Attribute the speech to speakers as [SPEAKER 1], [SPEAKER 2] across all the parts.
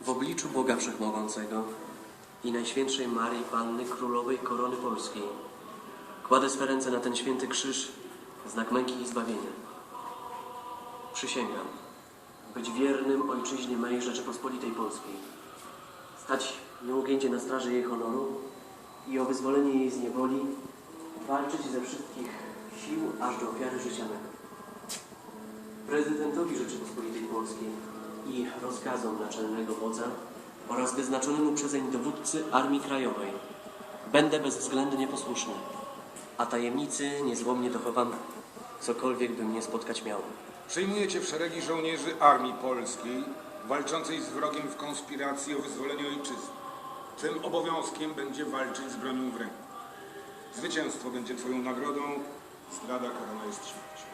[SPEAKER 1] W obliczu Boga Wszechmogącego i Najświętszej Maryi Panny Królowej Korony Polskiej kładę swe ręce na ten święty krzyż, znak męki i zbawienia. Przysięgam być wiernym ojczyźnie mej Rzeczypospolitej Polskiej, stać nieugięcie na straży jej honoru i o wyzwolenie jej z niewoli walczyć ze wszystkich sił aż do ofiary życia mego. Prezydentowi Rzeczypospolitej Polskiej i rozkazom naczelnego wodza oraz wyznaczonemu przezeń dowódcy Armii Krajowej będę bezwzględnie posłuszny, a tajemnicy niezłomnie dochowam, cokolwiek by mnie spotkać miało.
[SPEAKER 2] Przyjmujecie w szeregi żołnierzy Armii Polskiej walczącej z wrogiem w konspiracji o wyzwolenie ojczyzny. Tym obowiązkiem będzie walczyć z bronią w ręku. Zwycięstwo będzie Twoją nagrodą, zdrada karana jest śmiercią.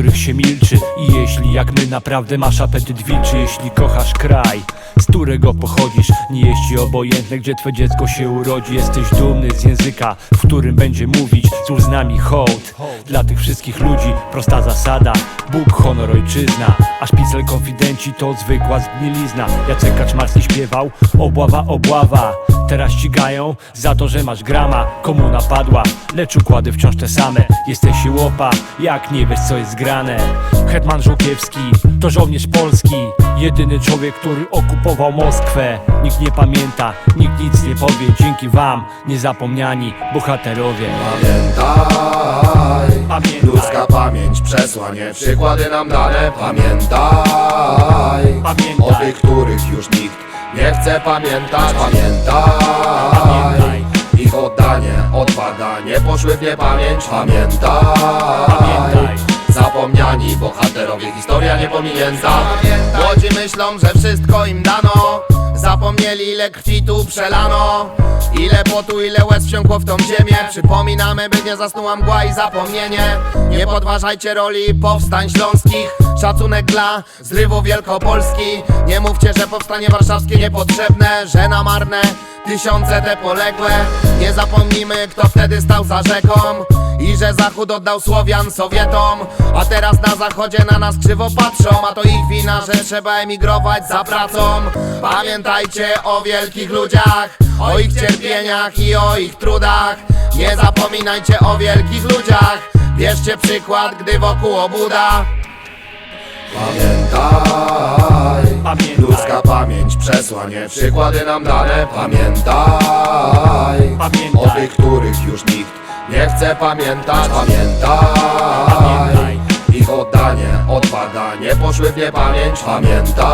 [SPEAKER 3] Których się milczy. I jeśli jak my naprawdę masz apetyt wilczy Jeśli kochasz kraj, z którego pochodzisz Nie jest ci obojętne, gdzie twoje dziecko się urodzi Jesteś dumny z języka, w którym będzie mówić Cóż z nami hołd. Dla tych wszystkich ludzi prosta zasada Bóg, honor, ojczyzna. A szpicel konfidenci to zwykła zgnilizna. Jacek Kaczmarski śpiewał Obława, obława. Teraz ścigają za to, że masz grama. Komuna padła, lecz układy wciąż te same. Jesteś łopa, jak nie wiesz co jest Hetman Żółkiewski to żołnierz polski Jedyny człowiek, który okupował Moskwę Nikt nie pamięta, nikt nic nie powie Dzięki wam, niezapomniani bohaterowie
[SPEAKER 4] Pamiętaj,
[SPEAKER 3] Pamiętaj.
[SPEAKER 4] ludzka pamięć, przesłanie, przykłady nam dane Pamiętaj,
[SPEAKER 3] Pamiętaj.
[SPEAKER 4] o tych, których już nikt nie chce pamiętać Pamiętaj,
[SPEAKER 3] Pamiętaj.
[SPEAKER 4] ich oddanie, odwaga nie poszły w niepamięć Pamiętaj,
[SPEAKER 3] Pamiętaj.
[SPEAKER 4] Zapomniani bohaterowie, historia niepominięta Młodzi myślą, że wszystko im dano. Zapomnieli ile krwi tu przelano. Ile potu, ile łez wsiąkło w tą ziemię. Przypominamy, by nie zasnuła mgła i zapomnienie. Nie podważajcie roli powstań śląskich. Szacunek dla zrywu Wielkopolski. Nie mówcie, że powstanie warszawskie niepotrzebne Że na marne tysiące te poległe Nie zapomnijmy, kto wtedy stał za rzeką i że Zachód oddał Słowian Sowietom. A teraz na Zachodzie na nas krzywo patrzą A to ich wina, że trzeba emigrować za pracą. Pamiętajcie o wielkich ludziach O ich cierpieniach i o ich trudach. Nie zapominajcie o wielkich ludziach. Bierzcie przykład, gdy wokół obuda. Pamiętaj
[SPEAKER 3] Pamiętaj.
[SPEAKER 4] Ludzka pamięć, przesłanie, przykłady nam dane. Pamiętaj już nikt nie chce pamiętać Pamiętaj. Ich oddanie, odwaga nie poszły w niepamięć Pamiętaj.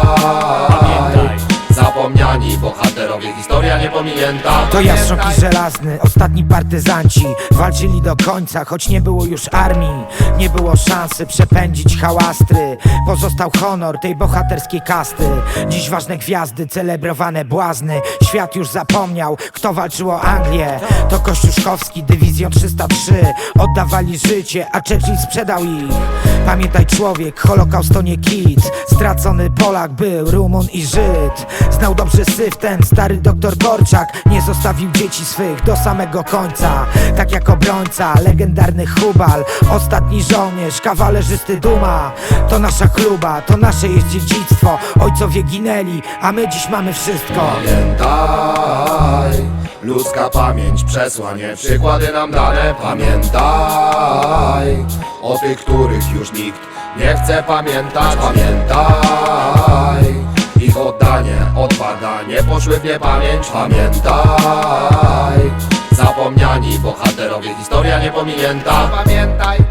[SPEAKER 4] Zapomniani bohaterowie, historia niepominięta.
[SPEAKER 5] To Jastrzębski Żelazny, ostatni partyzanci. Walczyli do końca, choć nie było już armii. Nie było szansy przepędzić hałastry. Pozostał honor tej bohaterskiej kasty. Dziś ważne gwiazdy, celebrowane błazny. Świat już zapomniał, kto walczył o Anglię. To Kościuszkowski, dywizjon 303 Oddawali życie, a Churchill sprzedał ich. Pamiętaj człowiek, holokaust to nie kit. Stracony Polak był, Rumun i Żyd Znał dobrze syf ten stary doktor Korczak Nie zostawił dzieci swych do samego końca. Tak jak obrońca, legendarny Hubal. Ostatni żołnierz, kawalerzysty Duma. To nasza chluba, to nasze jest dziedzictwo. Ojcowie ginęli, a my dziś mamy wszystko.
[SPEAKER 4] Pamiętaj, ludzka pamięć, przesłanie, przykłady nam dane. Pamiętaj, o tych, których już nikt nie chce pamiętać. Pamiętaj, nie poszły w niepamięć Pamiętaj, zapomniani bohaterowie, historia niepominięta. Pamiętaj